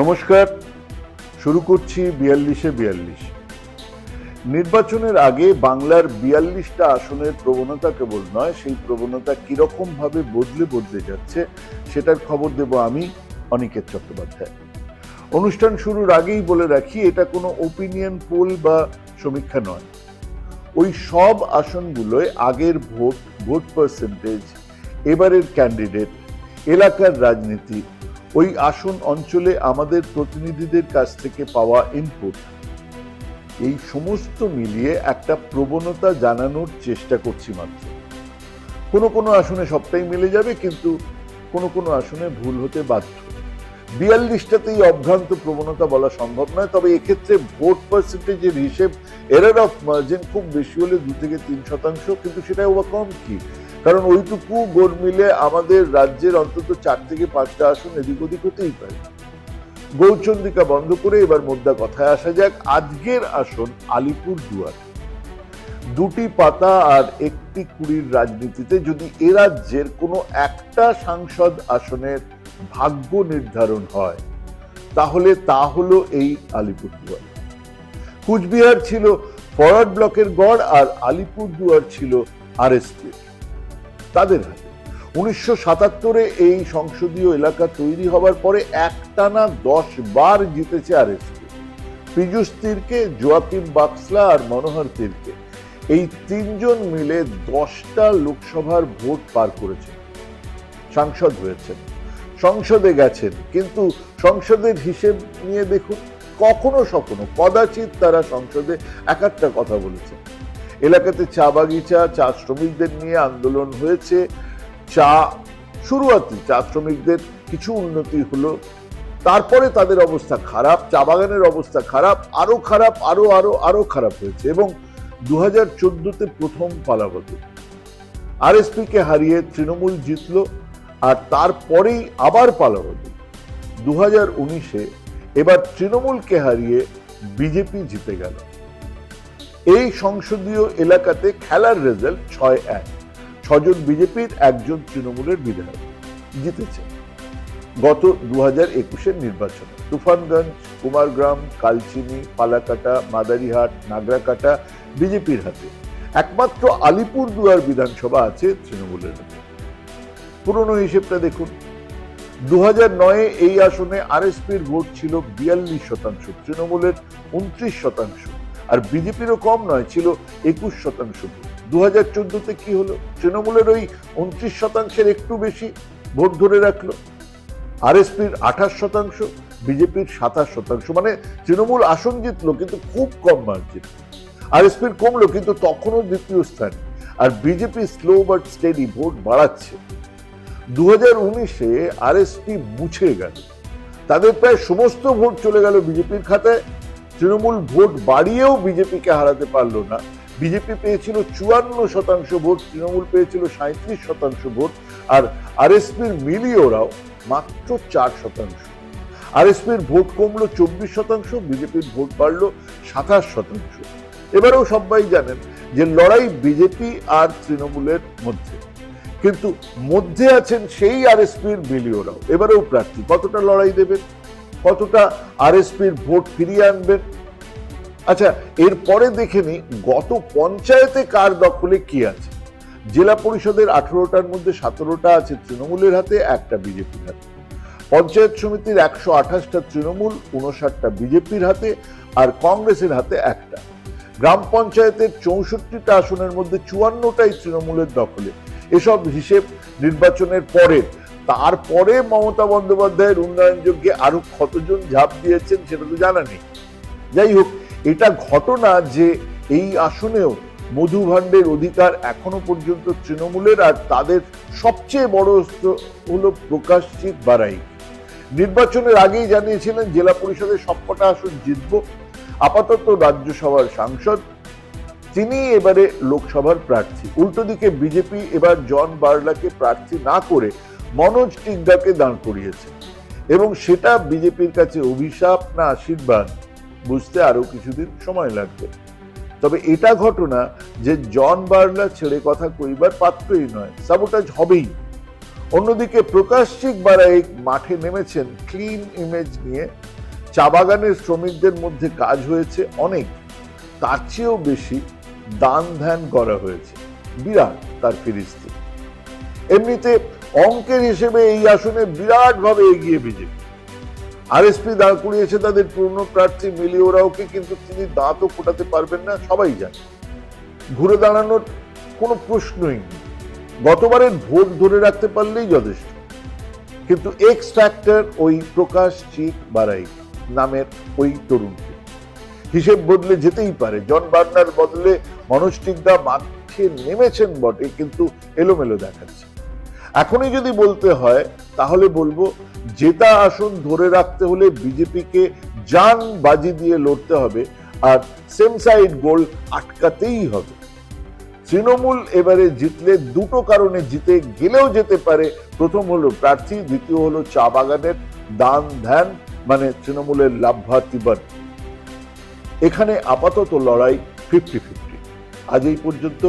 নমস্কার, শুরু করছি বিয়াল্লিশে বিয়াল্লিশ। নির্বাচনের আগে বাংলার বিয়াল্লিশটা আসনের প্রবণতা কেবল নয়, সেই প্রবণতা কীরকম ভাবে বদলে বদলে যাচ্ছে সেটার খবর দেব আমি অনিকেত চট্টোপাধ্যায়। অনুষ্ঠান শুরুর আগেই বলে রাখি, এটা কোনো ওপিনিয়ন পোল বা সমীক্ষা নয়। ওই সব আসনগুলোয় আগের ভোট ভোট পার্সেন্টেজ এবারের ক্যান্ডিডেট এলাকার রাজনীতি ওই আসন অঞ্চলে আমাদের প্রতিনিধিদের কাছ থেকে পাওয়া ইনপুট এই সমস্ত মিলিয়ে একটা প্রবণতা জানানোর চেষ্টা করছি মাত্র। কোনো কোনো আসনে সবটাই মিলে যাবে, কিন্তু কোনো কোনো আসনে ভুল হতে বাধ্য। বিয়াল্লিশটাতেই অভ্রান্ত প্রবণতা বলা সম্ভব নয়, তবে এক্ষেত্রে ভোট পার্সেন্টেজের হিসেব এরার অফ মার্জিন খুব বেশি হলে দু থেকে তিন শতাংশ, কিন্তু সেটা কম কি? কারণ ওইটুকু গোর মিলে আমাদের রাজ্যের অন্তত চার থেকে পাঁচটা আসন এদিক ওদিক হতেই পারে। গৌচন্দিকা বন্ধ করে এবার মোদ্দা কথায় আসা যাক, আজকের আসন আলিপুর দুয়ার দুটি পাতা আর একটি কুড়ির রাজনীতিতে যদি এ রাজ্যের কোনো একটা সাংসদ আসনের ভাগ্য নির্ধারণ হয়, তাহলে তা হলো এই আলিপুরদুয়ার। কুচবিহার ছিল ফরওয়ার্ড ব্লকের গড় আর আলিপুরদুয়ার ছিল আর আরএসপি। তাদের। হাতে উনিশশো সাতাত্তরে এই সংসদীয় এলাকা তৈরি হবার পরে একটানা দশ বার জিতেছে আরএসপি। পীযুষ তীরকে, জোয়াকিম বাক্সলা আর মনোহর তীরকে। এই তিনজন মিলে দশটা লোকসভার ভোট পার করেছেন। সাংসদ হয়েছেন, সংসদে গেছেন। কিন্তু সংসদের হিসেব নিয়ে দেখুন, কখনো সখনো কদাচিৎ তারা সংসদে এক একটা কথা বলেছেন। এলাকাতে চা বাগিচা, চা শ্রমিকদের নিয়ে আন্দোলন হয়েছে। চা শুরুয়াতি চা শ্রমিকদের কিছু উন্নতি হলো। তারপরে তাদের অবস্থা খারাপ, চা বাগানের অবস্থা খারাপ, আরও খারাপ, আরও আরও আরও খারাপ হয়েছে এবং দু হাজার চোদ্দতে প্রথম পালাবদল। আরএসপি কে হারিয়ে তৃণমূল জিতল আর তারপরেই আবার পালাবদল। দু হাজার উনিশে এবার তৃণমূলকে হারিয়ে বিজেপি জিতে গেল। এই সংসদীয় এলাকাতে খেলার রেজাল্ট ছয় এক। ছজন বিজেপির, একজন তৃণমূলের বিধায়ক জিতেছে। গত দু হাজার একুশের নির্বাচনে তুফানগঞ্জ, কুমারগ্রাম, কালচিনি, পালাকাটা, মাদারিহাট, নাগরাকাটা বিজেপির হাতে। একমাত্র আলিপুর দুয়ার বিধানসভা আছে তৃণমূলের হাতে। পুরনো হিসেবটা দেখুন। দু হাজার নয়ে এই আসনে আরএসপির ভোট ছিল বিয়াল্লিশ শতাংশ, তৃণমূলের উনত্রিশ শতাংশ। আর বিজেপিরও কম নয়, ছিল একুশ শতাংশ দু হাজার চোদ্দতে কি হলো? তৃণমূলের ওই উনত্রিশ শতাংশের একটু বেশি ভোট ধরে রাখল। আর আরএসপির আঠাশ শতাংশ, বিজেপির সাতাশ শতাংশ। মানে তৃণমূল আসন জিতলো, কিন্তু খুব কম মার্জিন আরএসপির কমলো, কিন্তু তখনও দ্বিতীয় স্থান। আর BJP slow but steady vote বাড়াচ্ছে। দু হাজার উনিশে আরএসপি মুছে গেল। তাদের প্রায় সমস্ত ভোট চলে গেল বিজেপির খাতায়। তৃণমূল ভোট বাড়িয়েও বিজেপিকে হারাতে পারল না। বিজেপি পেয়েছিল চুয়ান্ন শতাংশ ভোট, তৃণমূল পেয়েছিল সাঁত্রিশ শতাংশ ভোট, আর আরএসপির মিলিয়ে ওরাও মাত্র চার শতাংশ। আরএসপির ভোট কমলো চব্বিশ শতাংশ, বিজেপির ভোট বাড়লো সাতাশ শতাংশ। এবারেও সবাই জানেন যে লড়াই বিজেপি আর তৃণমূলের মধ্যে। কিন্তু মধ্যে আছেন সেই আরএসপির মিলিওরাও এবারেও প্রার্থী। কতটা লড়াই দেবেন? কতটা আরএসপির ভোট ফিরিয়ে আনবেন? আচ্ছা এরপরে দেখে নি গত পঞ্চায়েতে কার দখলে কি আছে? জেলা পরিষদের আঠেরোটার মধ্যে সতেরোটা আছে তৃণমূলের হাতে, একটা বিজেপির হাতে। পঞ্চায়েত সমিতির একশো আঠাশটা তৃণমূল, উনষাটটা বিজেপির হাতে আর কংগ্রেসের হাতে একটা। গ্রাম পঞ্চায়েতের চৌষট্টিটা আসনের মধ্যে চুয়ান্নটাই তৃণমূলের দখলে। এসব হিসেব নির্বাচনের পরে তারপরে মমতা বন্দ্যোপাধ্যায়ের উন্নয়ন যজ্ঞে আরও কতজন ঝাঁপ দিয়েছেন সেটা তো জানা নেই। যাই হোক, এটা ঘটনা যে এই আসনেও মধু ভাণ্ডের অধিকার এখনও পর্যন্ত তৃণমূলের আর তাদের সবচেয়ে বড় অস্ত্র হলো প্রকাশজিৎ বারাই। নির্বাচনের আগেই জানিয়েছিলেন জেলা পরিষদের সবকটা আসন জিতব, আপাতত রাজ্যসভার সাংসদ, তিনি এবারে লোকসভার প্রার্থী। উল্টো দিকে বিজেপি এবার জন বার্লাকে প্রার্থী না করে মনোজ টিগ্গাকে দাঁড় করিয়েছে। এবং সেটা বিজেপির কাছে অভিশাপ না আশীর্বাদ, বুঝতে আরও কিছুদিন সময় লাগবে। তবে এটা ঘটনা যে জন বার্লা ছেড়ে কথা কইবার পাত্রই নয় সাবোটাজ হবেই। অন্যদিকে প্রকাশ চিক বারাইক মাঠে নেমেছেন ক্লিন ইমেজ নিয়ে। চা বাগানের শ্রমিকদের মধ্যে কাজ হয়েছে অনেক, তার চেয়েও বেশি দান ধ্যান করা হয়েছে। বিরাট তার ফিরিস্তি। এমনিতে অঙ্কের হিসেবে এই আসনে বিরাট ভাবে এগিয়ে বিজেপি। আরএসপি দাঁড় করিয়েছে তাদের পূর্ণ প্রার্থী মিলিয়ে কিন্তু তিনি দাঁতও ফোটাতে পারবেন না, সবাই জানে। ঘুরে দাঁড়ানোর কোনো প্রশ্নই নেই। গতবারের ভোট ধরে রাখতে পারলেই যথেষ্ট। কিন্তু এক্স ফ্যাক্টর ওই প্রকাশ চিক বারাই নামের ওই তরুণকে। হিসেব বদলে যেতেই পারে, জন বার্নার বদলে মনোজ মাঠে নেমেছেন বটে, কিন্তু এলোমেলো দেখাচ্ছে। এখনই যদি বলতে হয়, তাহলে বলব জেতা আসন ধরে রাখতে হলে বিজেপিকে যান বাজি দিয়ে লড়তে হবে আর সেম সাইড গোল আটকাতেই হবে। তৃণমূল এবারে জিতলে দুটো কারণে জিতে গেলেও যেতে পারে। প্রথম হলো প্রার্থী, দ্বিতীয় হলো চা বাগানের দান ধ্যান মানে তৃণমূলের লাভ্যাতিবাদ এখানে আপাতত লড়াই ফিফটি ফিফটি আজ এই পর্যন্ত